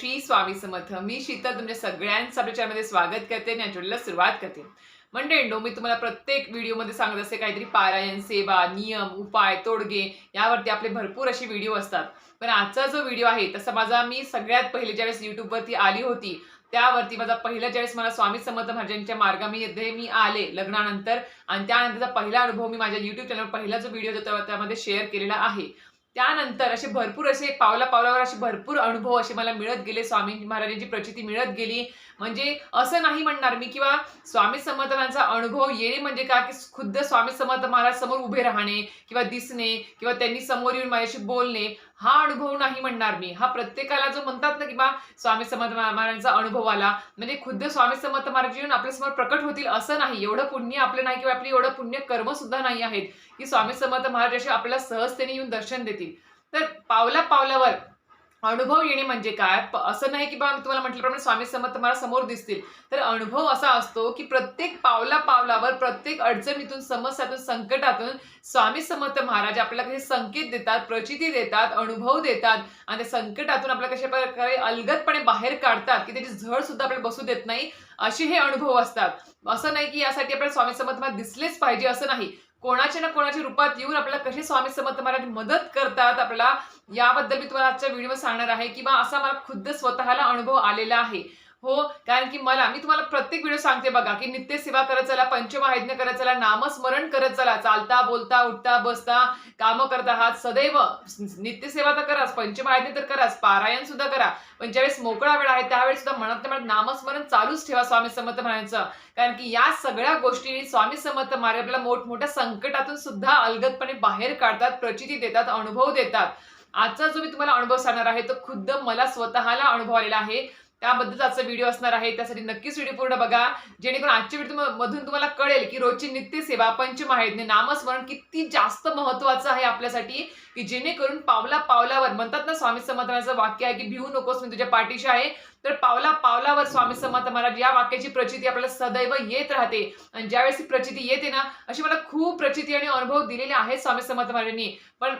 श्री स्वामी समर्थ. मी शीतल तुमच्या सगळ्यांचं आपल्या चॅनलमध्ये स्वागत करते आणि आठवड्याला सुरुवात करते. मंडळींनो मी तुम्हाला प्रत्येक व्हिडिओमध्ये सांगत असते काहीतरी पारायण सेवा नियम उपाय तोडगे यावरती आपले भरपूर असे व्हिडिओ असतात. पण आजचा जो व्हिडिओ आहे तसा माझा मी सगळ्यात पहिले ज्यावेळेस युट्यूबवरती आली होती त्यावरती माझा पहिला ज्यावेळेस मला स्वामी समर्थ महाराजांच्या मार्गामध्ये मी आले लग्नानंतर आणि त्यानंतरचा पहिला अनुभव मी माझ्या युट्यूब चॅनलवर पहिला जो व्हिडिओ होता त्यामध्ये शेअर केलेला आहे. त्यानंतर असे भरपूर असे पावला पावलावर असे भरपूर अनुभव असे मला मिळत गेले. स्वामी महाराजांची प्रचिती मिळत गेली. म्हणजे असं नाही म्हणणार मी किंवा स्वामी समर्थांचा अनुभव येणे म्हणजे का? की खुद्द स्वामी समर्थ महाराज समोर उभे राहणे किंवा दिसणे किंवा त्यांनी समोर येऊन माझ्याशी बोलणे. हा अनुभव नाही म्हणणार मी. हा प्रत्येकाला जो म्हणतात ना की बा स्वामी समर्थ महाराजांचा अनुभव आला म्हणजे खुद्द स्वामी समर्थ महाराज येऊन आपल्यासमोर प्रकट होतील असं नाही. एवढं पुण्य आपलं नाही किंवा आपली एवढं पुण्य कर्म सुद्धा नाही आहेत की स्वामी समर्थ महाराज असे आपल्याला सहजतेने येऊन दर्शन देतील. तर पावला पावलावर अनुभव येणे म्हणजे काय? असं नाही की बा मी तुम्हाला म्हटल्याप्रमाणे स्वामी समर्थ मला समोर दिसतील. तर अनुभव असा असतो की प्रत्येक पावला पावलावर प्रत्येक अडचणीतून समस्यातून संकटातून स्वामी समर्थ महाराज आपल्याला कसे संकेत देतात प्रचिती देतात अनुभव देतात. आणि त्या संकटातून आपल्याला कशा प्रकारे अलगदपणे बाहेर काढतात की त्याची झळ सुद्धा आपल्याला बसू देत नाही असे हे अनुभव असतात. असं नाही की यासाठी आपल्याला स्वामी समर्थ दिसलेच पाहिजे असं नाही. कोणाच्या ना कोणाच्या रूपात येऊन आपल्याला कसे स्वामी समर्थ महाराज मदत करतात आपल्याला याबद्दल मी तुम्हाला आजच्या व्हिडिओ सांगणार आहे. किंवा असा मला खुद्द स्वतःला अनुभव आलेला आहे. हो कारण की मला मी तुम्हाला प्रत्येक व्हिडिओ सांगते बघा की नित्य सेवा करत चला पंचमहायज्ञ करत चला नामस्मरण करत चला चालता बोलता उठता बसता कामं करता आहात सदैव नित्यसेवा तर कराच पंचमहायज्ञ तर कराच पारायण सुद्धा करा. पण ज्यावेळेस मोकळा वेळ आहे त्यावेळेस सुद्धा म्हणत म्हणत नामस्मरण चालूच ठेवा स्वामी समर्थ महाराजांचं. कारण की या सगळ्या गोष्टींनी स्वामी समर्थ महाराज आपल्याला मोठमोठ्या संकटातून सुद्धा अलगदपणे बाहेर काढतात प्रचिती देतात अनुभव देतात. आजचा जो मी तुम्हाला अनुभव सांगणार आहे तो खुद्द मला स्वतःला अनुभव आलेला आहे. त्याबद्दल आजचा व्हिडिओ असणार आहे. त्यासाठी नक्कीच व्हिडिओ पूर्ण बघा. जेणेकरून आजच्या व्हिडिओ मधून तुम्हाला कळेल की रोजची नित्य सेवा पंचमहायज्ञ नामस्मरण किती जास्त महत्वाचं आहे आपल्यासाठी की जेणेकरून पावला पावलावर म्हणतात ना स्वामी समर्थांचं वाक्य आहे की भिवू नकोस मी तुझ्या पाठीशी आहे. तर पावला पावलावर स्वामी समर्थ महाराज या वाक्याची प्रचिती आपल्याला सदैव येत राहते. आणि ज्यावेळेस ही प्रचिती येते ना अशी मला खूप प्रचिती आणि अनुभव दिलेले आहेत स्वामी समर्थ महाराजांनी. पण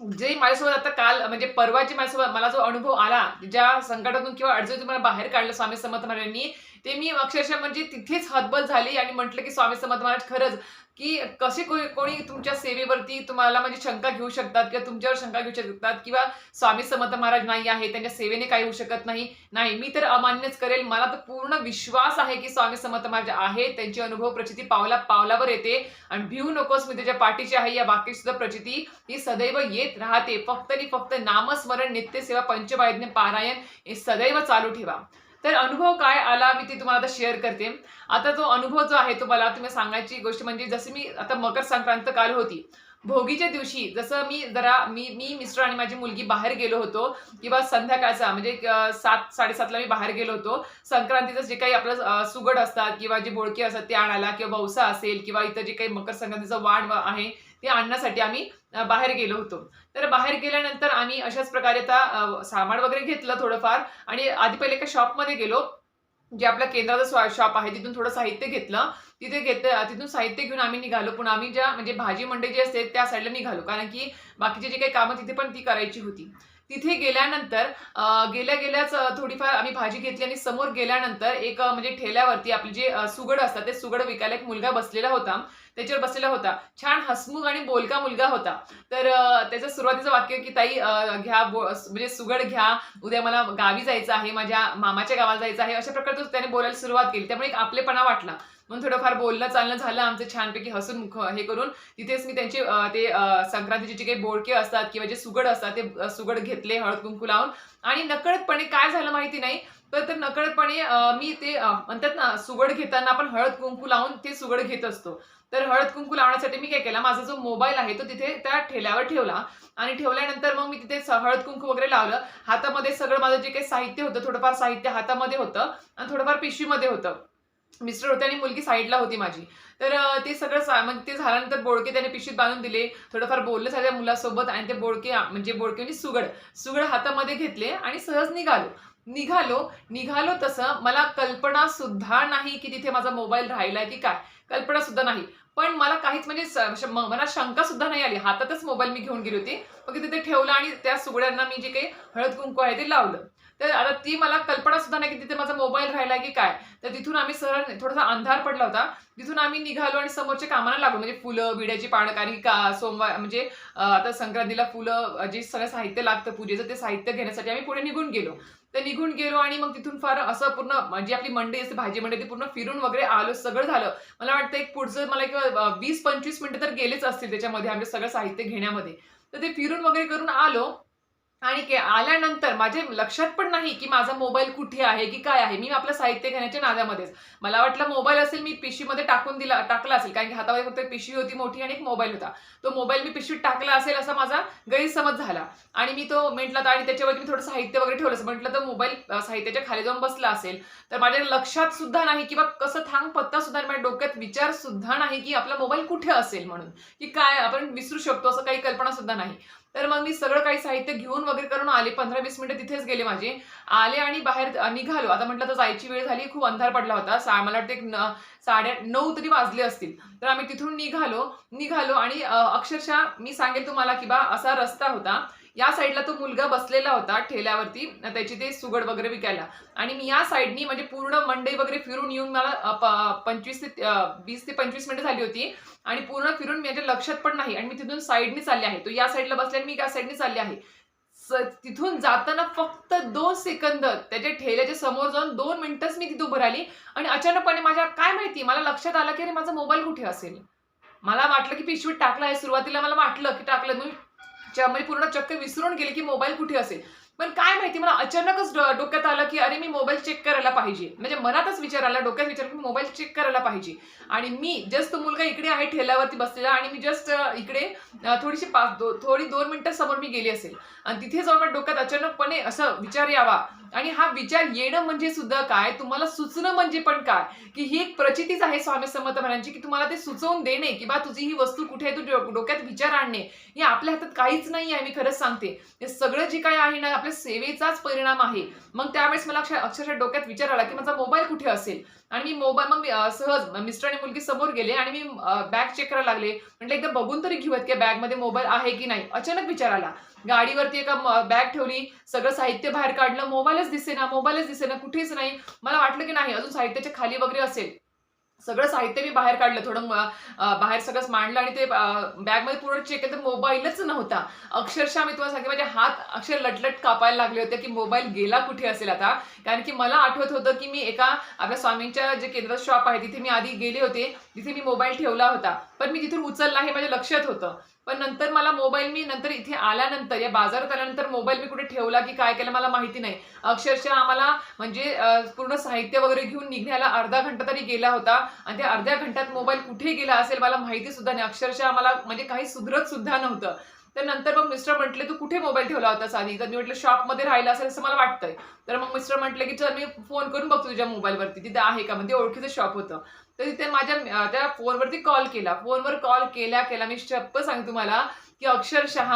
जे माझ्यासोबत आता काल म्हणजे परवाची माझ्यासोबत मला जो अनुभव आला ज्या संकटातून किंवा अडचणीतून मला बाहेर काढलं स्वामी समर्थ महाराजांनी ते मी अक्षरशः म्हणजे तिथेच हतबल झाली आणि म्हटलं की स्वामी समर्थ महाराज खरंच की कसे कोणी कोणी तुमच्या सेवेवरती तुम्हाला म्हणजे शंका घेऊ शकतात किंवा तुमच्यावर शंका घेऊ शकतात किंवा स्वामी समर्थ महाराज नाही आहे त्यांच्या सेवेने काही होऊ शकत नाही. नाही मी तर अमान्यच करेल. मला तर पूर्ण विश्वास आहे की स्वामी समर्थ महाराज आहे त्यांचे अनुभव प्रचिती पावला पावलावर येते. आणि भिऊ नकोस मी त्याच्या पाठीची आहे या बाकी सुद्धा प्रचिती ही सदैव येत राहते. फक्त आणि फक्त नामस्मरण नित्यसेवा पंचवायज्ञ पारायण हे सदैव चालू ठेवा. तर अनुभव काय आला? मी ते तुम्हाला आता शेअर करते. आता तो अनुभव जो आहे तो मला तुम्ही सांगायची गोष्ट म्हणजे जसं मी आता मकर संक्रांत काल होती. भोगीच्या दिवशी जसं मी जरा मी मी मिस्टर आणि माझी मुलगी बाहेर गेलो होतो किंवा संध्याकाळचा म्हणजे सात साडेसातला मी बाहेर गेलो होतो. संक्रांतीचं जे काही आपलं सुगड असतात किंवा जे बोळके असतात ते आणायला किंवा वौसा असेल किंवा इतर जे काही मकर संक्रांतीचं वाण आहे ते आणण्यासाठी आम्ही बाहेर गेलो होतो. तर बाहेर गेल्यानंतर आम्ही अशाच प्रकारे आता सामान वगैरे घेतलं थोडंफार. आणि आधी पहिले एका शॉपमध्ये गेलो जे आपल्या केंद्राचं शॉप आहे तिथून थोडं साहित्य घेतलं. तिथे घेत तिथून साहित्य घेऊन आम्ही निघालो. पण आम्ही ज्या म्हणजे भाजी मंडई जी असते त्या साईडला निघालो. कारण की बाकीचे जे काही कामं तिथे पण ती करायची होती. तिथे गेल्यानंतर अं, गेल्या गेल्याच थोडीफार आम्ही भाजी घेतली आणि समोर गेल्यानंतर एक म्हणजे ठेल्यावरती आपले जे सुगड असतात ते सुगड विकायला एक मुलगा बसलेला होता. त्याच्यावर बसलेला होता. छान हसमुख आणि बोलका मुलगा होता. तर त्याचं सुरुवातीचं वाक्य की ताई घ्या बो- म्हणजे सुगड घ्या. उद्या मला गावी जायचं आहे माझ्या मामाच्या गावाला जायचं आहे. अशा प्रकारे त्याने बोलायला सुरुवात केली. त्यामुळे एक आपलेपणा वाटला. म्हणून थोडंफार बोलणं चालणं झालं आमचं छानपैकी हसून मुख हे करून. तिथेच मी त्यांचे ते संक्रांतीचे जे काही बोडके असतात किंवा जे सुगड असतात ते सुगड घेतले हळद कुंकू लावून. आणि नकळतपणे काय झालं माहिती नाही तर तर नकळतपणे मी ते म्हणतात ना सुगड घेताना आपण हळद कुंकू लावून ते सुगड घेत असतो. तर हळद कुंकू लावण्यासाठी मी काय केला माझा जो मोबाईल आहे तो तिथे त्या ठेल्यावर ठेवला. आणि ठेवल्यानंतर मग मी तिथे हळद कुंकू वगैरे लावलं. हातामध्ये सगळं माझं जे काही साहित्य होतं थोडंफार साहित्य हातामध्ये होतं. आणि थोडंफार पिशवीमध्ये होतं. मिस्टर होते आणि मुलगी साईडला होती माझी. तर ते सगळं सा- मग ते झाल्यानंतर बोडके त्याने पिशवीत बांधून दिले. थोडंफार बोललं साध्या मुलासोबत आणि ते बोडके म्हणजे बोडके म्हणजे सुगड सुगड हातामध्ये घेतले आणि सहज निघालो. निघालो निघालो तसं मला कल्पना सुद्धा नाही की तिथे माझा मोबाईल राहिलाय की काय. कल्पना सुद्धा नाही. पण मला काहीच म्हणजे मला शंका सुद्धा नाही आली. हातातच मोबाईल मी घेऊन गेली होती. मग तिथे ठेवला आणि त्या सुगड्यांना मी जे काही हळद कुंकू आहे ते लावलं. तर आता ती मला कल्पना सुद्धा नाही की तिथे माझा मोबाईल राहिला की काय. तर तिथून आम्ही सरळ थोडासा अंधार पडला होता. तिथून आम्ही निघालो आणि समोरच्या कामाला लागलो. म्हणजे फुलं विड्याची पानं कारण की का सोमवार म्हणजे आता संक्रांतीला फुलं जे सगळं साहित्य लागतं पूजेचं ते साहित्य घेण्यासाठी आम्ही पुढे निघून गेलो. तर निघून गेलो आणि मग तिथून फार असं पूर्ण म्हणजे आपली मंडई असते भाजी मंडई ती पूर्ण फिरून वगैरे आलो सगळं झालं. मला वाटतं एक पुढचं मला एक वीस पंचवीस मिनिटं तर गेलेच असतील त्याच्यामध्ये आमचे सगळं साहित्य घेण्यामध्ये. तर ते फिरून वगैरे करून आलो. आणि के आल्यानंतर माझे लक्षात पण नाही की माझा मोबाईल कुठे आहे की काय आहे. मी आपलं साहित्य घेण्याच्या नादामध्येच. मला वाटलं मोबाईल असेल मी पिशवीमध्ये टाकून दिला टाकला असेल. कारण की हातामध्ये फक्त पिशवी होती मोठी आणि एक मोबाईल होता. तो मोबाईल मी पिशवीत टाकला असेल असा माझा गैरसमज झाला. आणि मी तो म्हटलं आणि त्याच्यावरती मी थोडं साहित्य वगैरे ठेवलं म्हटलं तर मोबाईल साहित्याच्या खाली जाऊन बसला असेल. तर माझ्या लक्षात सुद्धा नाही किंवा कसं थांग पत्ता सुद्धा माझ्या डोक्यात विचार सुद्धा नाही की आपला मोबाईल कुठे असेल म्हणून. की काय आपण विसरू शकतो असं काही कल्पना सुद्धा नाही. तर मग मी सगळं काही साहित्य घेऊन वगैरे करून आले. पंधरा वीस मिनिटं तिथेच गेले माझे. आले आणि बाहेर निघालो. आता म्हटलं तर जायची वेळ झाली. खूप अंधार पडला होता. सा मला वाटतं एक साडे नऊ तरी वाजले असतील. तर आम्ही तिथून निघालो. निघालो आणि अक्षरशः मी सांगेल तुम्हाला की बा असा रस्ता होता या साईडला तो मुलगा बसलेला होता ठेल्यावरती त्याची ते सुगड वगैरे विकायला. आणि मी या साईडनी म्हणजे पूर्ण मंडई वगैरे फिरून येऊन मला पंचवीस ते वीस ते पंचवीस मिनिटं झाली होती. आणि पूर्ण फिरून माझ्या लक्षात पण नाही. आणि मी तिथून साईडनी चालले आहे. तो या साईडला बसल्याने मी या साईडनी चालले आहे. तिथून जाताना फक्त दोन सेकंद त्याच्या ठेल्याच्या समोर जाऊन दोन मिनिटच मी तिथे उभं राहिली. आणि अचानकपणे माझ्या काय माहिती मला लक्षात आलं की अरे माझा मोबाईल कुठे असेल? मला वाटलं की पिशवीत टाकला आहे. सुरुवातीला मला वाटलं की टाकलं. मी च- पूर्ण चक्क विसरून गेले की मोबाईल कुठे असेल? पण काय माहिती मला अचानकच डोक्यात आलं की अरे मी मोबाईल चेक करायला पाहिजे. म्हणजे मनातच विचार आला डोक्यात विचार की मोबाईल चेक करायला पाहिजे. आणि मी जस्ट तो मुलगा इकडे आहे ठेल्यावरती बसलेला आणि मी जस्ट इकडे थोडीशी पाच दो, थोडी दोन मिनटं समोर मी गेली असेल. आणि तिथे जाऊन डोक्यात अचानकपणे असं विचार यावा. आणि हा विचार येणं म्हणजे सुद्धा काय? तुम्हाला सुचणं म्हणजे पण काय? की ही एक प्रचितीच आहे स्वामी समर्थ महाराजांची की तुम्हाला ते सुचवून देणे की बा तुझी ही वस्तू कुठे आहे तू डोक्यात विचार आणणे हे आपल्या हातात काहीच नाही आहे मी खरंच सांगते. हे सगळं जे काय आहे ना आपल्या सेवेचाच परिणाम आहे. मग त्यावेळेस मला अक्षर- अक्षरशः डोक्यात विचार आला की माझा मोबाईल कुठे असेल? आणि मी मोबाईल मग मी सहज मिस्टर आणि मुलगी समोर गेले आणि मी बॅग चेक करायला लागले. म्हटलं एकदा बघून तरी घेऊयात की बॅगमध्ये मोबाईल आहे की नाही. अचानक विचार आला. गाडीवरती एका बॅग ठेवली सगळं साहित्य बाहेर काढलं. मोबाईलच दिसेना मोबाईलच दिसेना कुठेच नाही. मला वाटलं की नाही अजून साहित्याच्या खाली वगैरे असेल. सगळं साहित्य मी बाहेर काढलं. थोडं बाहेर सगळंच मांडलं आणि ते बॅगमध्ये पूर्ण चेक केलं तर मोबाईलच नव्हता. अक्षरशः मी तुम्हाला सांगते माझे हात अक्षर लटलट कापायला लागले होते की मोबाईल गेला कुठे असेल आता. कारण की मला आठवत होतं की मी एका आपल्या स्वामींच्या जे केंद्र शॉप आहे तिथे मी आधी गेले होते. तिथे मी मोबाईल ठेवला होता. पण मी तिथून उचलला हे माझ्या लक्षात होतं. पण नंतर मला मोबाईल मी नंतर इथे आल्यानंतर या बाजारात आल्यानंतर मोबाईल मी कुठे ठेवला की काय केलं मला माहिती नाही. अक्षरशः आम्हाला म्हणजे पूर्ण साहित्य वगैरे घेऊन निघण्याला अर्धा घंटा तरी गेला होता आणि त्या अर्ध्या घंट्यात मोबाईल कुठे गेला असेल मला माहिती सुद्धा नाही. अक्षरशः आम्हाला म्हणजे काही सुधरत सुद्धा नव्हतं. तर नंतर मग मिस्टर म्हटले तू कुठे मोबाईल ठेवला होतास आधी तर मी म्हटलं शॉपमध्ये राहिला असेल असं मला वाटतंय. तर मग मिस्टर म्हटले की चल मी फोन करून बघतो तुझ्या मोबाईलवरती. तिथे आहे का? म्हणजे ओळखीचं शॉप होतं. तर तिथे माझ्या त्या फोनवरती कॉल केला. फोनवर कॉल केल्या केला मी शप्प सांगतो तुम्हाला की अक्षरशः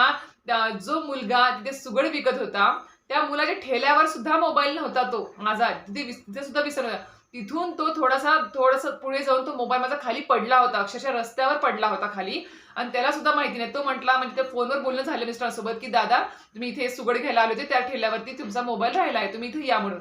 जो मुलगा तिथे सुगड विकत होता त्या मुलाच्या ठेल्यावर सुद्धा मोबाईल नव्हता तो माझा. तिथे तिथे सुद्धा विसरला. होता. तिथून तो थोडासा थोडासा पुढे जाऊन तो मोबाईल माझा खाली पडला होता. अक्षरशः रस्त्यावर पडला होता खाली. आणि त्याला सुद्धा माहिती नाही. तो म्हटला म्हणजे त्या फोनवर बोलणं झालं मिस्टरांसोबत की दादा तुम्ही इथे सुगड घ्यायला आले होते. त्या ठेल्यावरती तुमचा मोबाईल राहिला आहे तुम्ही इथे या म्हणून.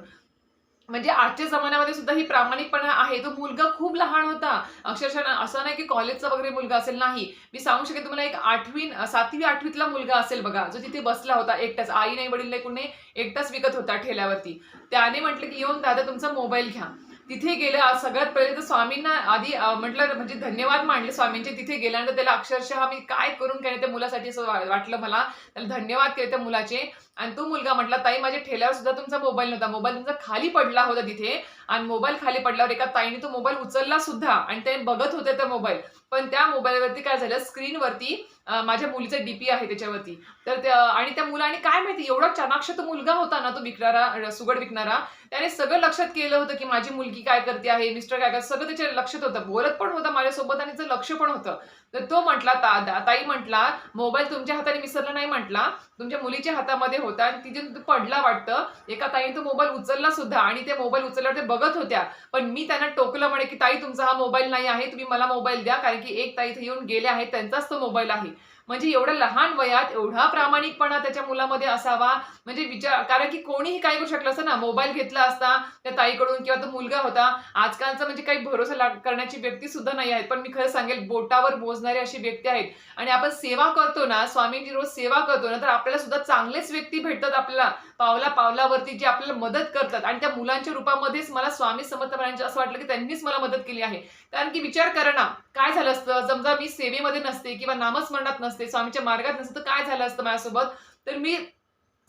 म्हणजे आजच्या जमान्यामध्ये सुद्धा ही प्रामाणिकपणा आहे. तो मुलगा खूप लहान होता. अक्षरशः असं नाही की कॉलेजचा वगैरे मुलगा असेल नाही. मी सांगू शकेन तुम्हाला एक आठवी सातवी आठवीतला मुलगा असेल बघा जो तिथे बसला होता एकटाच. आई नाही वडील नाही कुणी एकटाच विकत होता ठेल्यावरती. त्याने म्हटलं की येऊन दादा तुमचा मोबाईल घ्या. तिथे गेलं. सगळ्यात पहिले तर स्वामींना आधी म्हटलं म्हणजे धन्यवाद मांडले स्वामींचे तिथे गेल्यानंतर त्याला अक्षरशः मी काय करून काय त्या मुलासाठी असं वाटलं मला. त्याला धन्यवाद केले त्या मुलाचे. आणि तो मुलगा म्हटला ताई माझ्या ठेल्यावर सुद्धा तुमचा मोबाईल नव्हता. मोबाईल तुमचा खाली पडला होता तिथे. आणि मोबाईल खाली पडल्यावर एका ताईने तो मोबाईल उचलला सुद्धा. आणि ते बघत होते तर मोबाईल. पण त्या मोबाईलवरती काय झालं? स्क्रीनवरती माझ्या मुलीचं डीपी आहे त्याच्यावरती. तर आणि त्या मुलाने काय माहिती एवढा चाणाक्ष तो मुलगा होता ना तो विकणारा सुगड विकणारा त्याने सगळं लक्षात केलं होतं की माझी मुलगी काय करते आहे मिस्टर काय करते सगळं त्याच्या लक्षात होतं. बोलत पण होता माझ्यासोबत आणि त्याचं लक्ष पण होतं. तर तो म्हटला ता ताई म्हटला मोबाईल तुमच्या हाताने विसरला नाही म्हटला तुमच्या मुलीच्या हातामध्ये होता आणि तिथे पडला वाटतं. एका ताईने तो मोबाईल उचलला सुद्धा आणि ते मोबाईल उचलल्यावर ते बघत होत्या. पण मी त्यांना टोकलं म्हणे की ताई तुमचा हा मोबाईल नाही आहे तुम्ही मला मोबाईल द्या कारण की एक ताई इथे येऊन गेले आहेत त्यांचाच तो मोबाईल आहे. म्हणजे एवढ्या लहान वयात एवढा प्रामाणिकपणा त्याच्या मुलामध्ये असावा. म्हणजे विचार कारण की कोणीही काय करू शकलं असतं ना मोबाईल घेतला असता त्या ताईकडून किंवा तो मुलगा होता. आजकालचा म्हणजे काही भरोसा लाग- करण्याची व्यक्ती सुद्धा नाही आहेत. पण मी खरं सांगेल बोटावर मोजणारे अशी व्यक्ती आहेत. आणि आपण सेवा करतो ना स्वामींची रोज सेवा करतो ना तर आपल्याला सुद्धा चांगलेच व्यक्ती भेटतात आपल्याला. पावला पावलावरती जे आपल्याला मदत करतात आणि त्या मुलांच्या रूपामध्येच मला स्वामी समर्थ महाराजांचे असं वाटलं की त्यांनीच मला मदत केली आहे. कारण की विचार करा ना काय झालं असतं? समजा मी सेवेमध्ये नसते किंवा नामस्मरणात नसते स्वामीच्या मार्गात नसते तर काय झालं असतं माझ्यासोबत? तर मी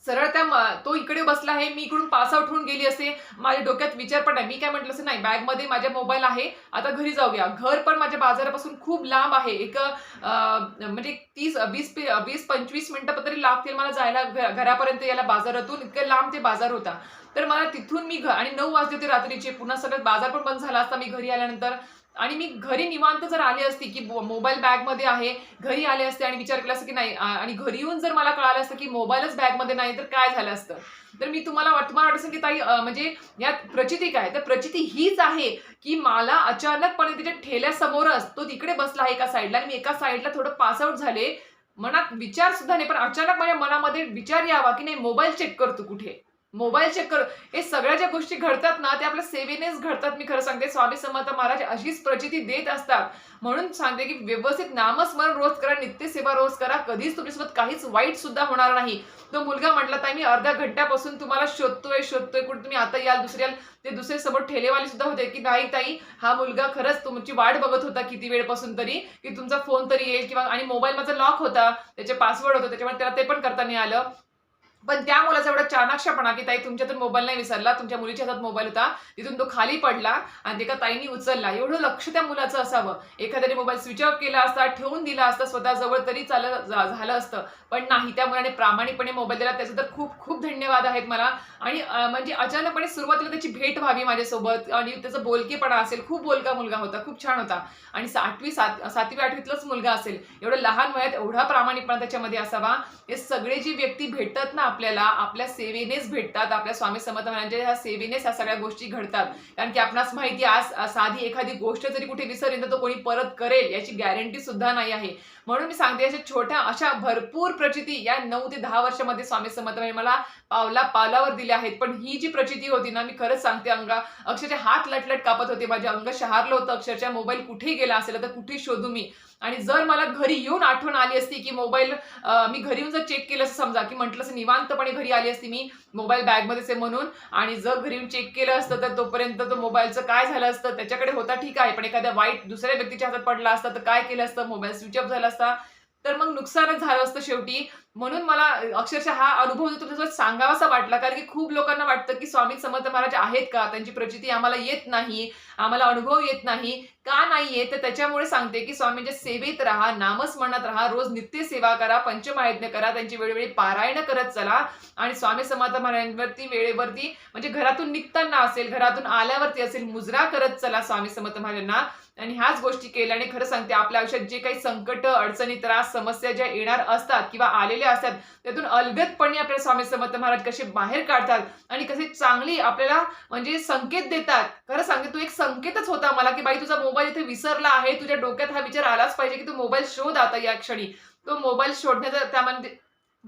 सरळ त्या तो इकडे बसला आहे मी इकडून पास आउट होऊन गेली असे माझ्या डोक्यात विचार पण नाही. मी काय म्हटलं असं नाही बॅगमध्ये माझ्या मोबाईल आहे आता घरी जाऊया. घर पण माझ्या बाजारापासून खूप लांब आहे. एक म्हणजे तीस वीस वीस पंचवीस मिनटं तरी लागतील मला जायला घरापर्यंत यायला बाजारातून. इतकं लांब ते बाजार होता. तर मला तिथून मी घ- आणि नऊ वाजले होते रात्रीचे. पुन्हा सगळं बाजार पण बंद झाला असता मी घरी आल्यानंतर. आणि मी घरी निवांत जर आली असती की मोबाईल बॅगमध्ये आहे घरी आले असते आणि विचार केला असतं की नाही आणि घरी येऊन जर मला कळालं असतं की मोबाईलच बॅगमध्ये नाही तर काय झालं असतं? तर मी तुम्हाला वाट तुम्हाला वाटत असेल की ताई म्हणजे यात प्रचिती काय? तर प्रचिती हीच आहे की मला अचानकपणे त्याच्या ठेल्यासमोरच तो तिकडे बसला आहे एका साईडला आणि मी एका साईडला थोडं पासआउट झाले. मनात विचार सुद्धा नाही पण अचानक माझ्या मनामध्ये विचार यावा की नाही मोबाईल चेक करतो कुठे? मोबाईल चेक कर. हे सगळ्या ज्या गोष्टी घडतात ना ते आपल्या सेवेनेच घडतात. मी खरं सांगते स्वामी समर्थ महाराज अशीच प्रचिती देत असतात. म्हणून सांगते की व्यवस्थित नामस्मरण रोज करा नित्यसेवा रोज करा. कधीच तुमच्यासोबत काहीच वाईट सुद्धा होणार नाही. तो मुलगा म्हटला ताई मी अर्ध्या घंट्यापासून तुम्हाला शोधतोय शोधतोय कुठे तुम्ही आता याल दुसऱ्या ते दुसरे समोर ठेलेवाले सुद्धा होते की नाही ताई हा मुलगा खरंच तुमची वाट बघत होता किती वेळपासून तरी की तुमचा फोन तरी येईल किंवा आणि मोबाईल माझा लॉक होता त्याचे पासवर्ड होतं त्याच्यामुळे त्याला ते पण करता नाही आलं. पण त्या मुलाचा एवढा चाणाक्षपणा की ताई तुमच्यातून मोबाईल नाही विसरला तुमच्या मुलीच्या हातात मोबाईल होता तिथून तो खाली पडला आणि ते एका ताईनी उचलला. एवढं लक्ष त्या मुलाचं असावं. एखाद्याने मोबाईल स्विच ऑफ केला असता ठेवून दिला असता स्वतःजवळ तरी चाल जा- झालं असतं. पण नाही त्या मुलाने प्रामाणिकपणे मोबाईल दिला. त्याचं तर खूप खूप धन्यवाद आहेत मला. आणि म्हणजे अचानकपणे सुरुवातीला त्याची भेट व्हावी माझ्यासोबत आणि त्याचा बोलकेपणा असेल. खूप बोलका मुलगा होता खूप छान होता. आणि आठवी सात सातवी आठवीतलाच मुलगा असेल. एवढं लहान वयात एवढा प्रामाणिकपणा त्याच्यामध्ये असावा. हे सगळे जी व्यक्ती भेटतात ना आपल्याला आपल्या सेवेनेच भेटतात आपल्या स्वामी समर्थ महाराजांच्या ह्या सेवेनेच ह्या सगळ्या गोष्टी घडतात. कारण की आपणास माहिती आज साधी एखादी गोष्ट जरी कुठे विसरली तर तो कोणी परत करेल याची गॅरंटी सुद्धा नाही आहे. म्हणून मी सांगते अशा छोट्या अशा भरपूर प्रचिती या नऊ ते दहा वर्षामध्ये स्वामी समर्थ मला पावला पावलावर दिल्या आहेत. पण ही जी प्रचिती होती ना मी खरंच सांगते अंगा अक्षरशः हात लटलट कापत होते. माझे अंग शहारलं होतं. अक्षरशः मोबाईल कुठे गेला असेल तर कुठे शोधू मी? आणि जर मला घरी येऊन आठवण आली असती की मोबाईल मी घरी येऊन जर चेक केलं असं समजा की म्हटलं असं निवांतपणे घरी आली असती मी मोबाईल बॅगमध्येच आहे म्हणून आणि जर घरी येऊन चेक केलं असतं तर तोपर्यंत तो मोबाईलचं काय झालं असतं त्याच्याकडे होता ठीक आहे पण एखाद्या वाईट दुसऱ्या व्यक्तीच्या हातात पडला असता तर काय केलं असतं? मोबाईल स्विच ऑफ झाला असता. तर मग नुकसानच झालं असतं शेवटी. म्हणून मला अक्षरशः हा अनुभव जो तुमच्यासोबत सांगावासा वाटला कारण की खूप लोकांना वाटतं की स्वामी समर्थ महाराज आहेत का? त्यांची प्रचिती आम्हाला येत नाही आम्हाला अनुभव येत नाही का नाहीये तर त्याच्यामुळे सांगते की स्वामींच्या सेवेत राहा नामस्मरणात राहा रोज नित्य सेवा करा पंचमहायज्ञ करा त्यांची वेळोवेळी पारायण करत चला. आणि स्वामी समर्थ महाराजांवरती वेळेवरती म्हणजे घरातून निघताना असेल घरातून आल्यावरती असेल मुजरा करत चला स्वामी समर्थ महाराजांना. आणि ह्याच गोष्टी केल्याने खरं सांगते आपल्या आयुष्यात जे काही संकट अडचणी त्रास समस्या ज्या येणार असतात किंवा आलेल्या असतात त्यातून अलगदपणे आपल्या स्वामी समर्थ महाराज कसे बाहेर काढतात आणि कसे चांगली आपल्याला म्हणजे संकेत देतात. खरं सांगते तू एक संकेतच होता मला की बाई तुझा मोबाईल इथे विसरला आहे तुझ्या डोक्यात हा विचार आलाच पाहिजे की तू मोबाईल शोध आता या क्षणी. तो मोबाईल शोधण्याचा त्यामध्ये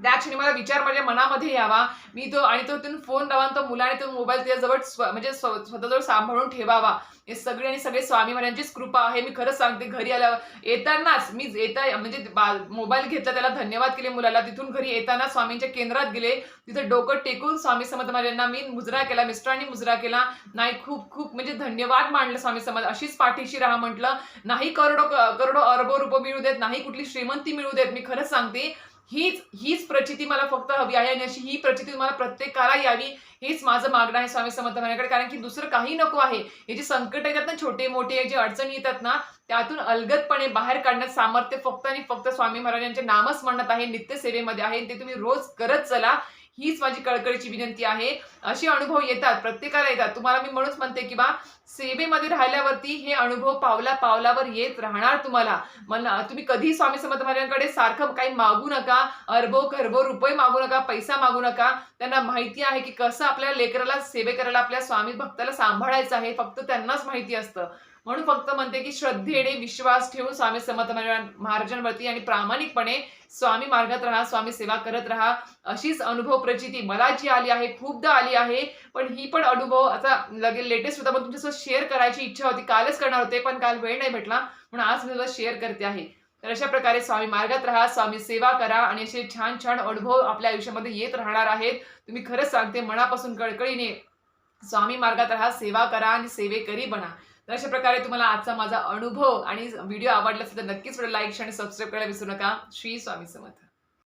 त्या क्षणी मला विचार माझ्या मनामध्ये यावा. मी तो आणि तो तिथून फोन लावा आणि तो मुलाने तो मोबाईल त्याच्याजवळ स्व- म्हणजे स्व- स्वतःजवळ सांभाळून ठेवावा. हे सगळे आणि सगळे स्वामी महाराजांचीच कृपा आहे. मी खरंच सांगते घरी आल्यावर येतानाच मी येता म्हणजे बा- मोबाईल घेतला त्याला धन्यवाद केले मुलाला. तिथून घरी येताना स्वामींच्या केंद्रात गेले. तिथं डोकं टेकून स्वामी समर्थ महाराजांना मी मुजरा केला मिस्टरांनी मुजरा केला. नाही खूप खूप म्हणजे धन्यवाद मांडलं स्वामी समर्थ. अशीच पाठीशी राहा म्हटलं. नाही करोडो करोडो अरबो रुपये मिळू देत नाही कुठली श्रीमंती मिळू देत. मी खरंच सांगते हीच हीच प्रचिती मला फक्त हवी आहे आणि अशी ही प्रचिती तुम्हाला प्रत्येकाला यावी हेच माझं मागणं आहे स्वामी समर्थ म्हणण्याकडे कारण की दुसरं काही नको आहे. हे जे संकट येतात ना छोटे मोठे जे अडचणी येतात ना त्यातून अलगदपणे बाहेर काढण्यात सामर्थ्य फक्त आणि फक्त स्वामी महाराजांच्या नामस्मरणात आहे नित्यसेवेमध्ये आहे. ते तुम्ही रोज करत चला. हीच माझी कळकळीची विनंती आहे. असे अनुभव येतात प्रत्येकाला येतात. तुम्हाला मी म्हणूनच म्हणते की बा सेवेमध्ये राहिल्यावरती हे अनुभव पावला पावलावर येत राहणार तुम्हाला. मला तुम्ही कधी स्वामी समर्थ महाराजांकडे सारखं काही मागू नका अरबो खरबो रुपये मागू नका पैसा मागू नका. त्यांना माहिती आहे की कसं आपल्या लेकराला सेवे करायला आपल्या स्वामी भक्ताला सांभाळायचं आहे फक्त त्यांनाच माहिती असतं. म्हणून फक्त म्हणते की श्रद्धेने विश्वास ठेवून स्वामी समर्थ महाराजांवरती आणि प्रामाणिकपणे स्वामी मार्गात राहा स्वामी सेवा करत राहा. अशीच अनुभव प्रचिती मला जी आली आहे खूपदा आली आहे पण ही पण अनुभव आता लगेच लेटेस्ट होता पण तुमच्यासोबत शेअर करायची इच्छा होती. कालच करणार होते पण काल वेळ नाही भेटला. म्हणून आज मी तुला शेअर करते आहे. तर अशा प्रकारे स्वामी मार्गात राहा स्वामी सेवा करा आणि असे छान छान अनुभव आपल्या आयुष्यामध्ये येत राहणार आहेत. तुम्ही खरंच सांगते मनापासून कळकळीने स्वामी मार्गात राहा सेवा करा आणि सेवेकरी बना. तर अशा प्रकारे तुम्हाला आजचा माझा अनुभव आणि व्हिडिओ आवडला असेल तर नक्कीच लाईक आणि सबस्क्राईब करायला विसरू नका. श्री स्वामी समर्थ.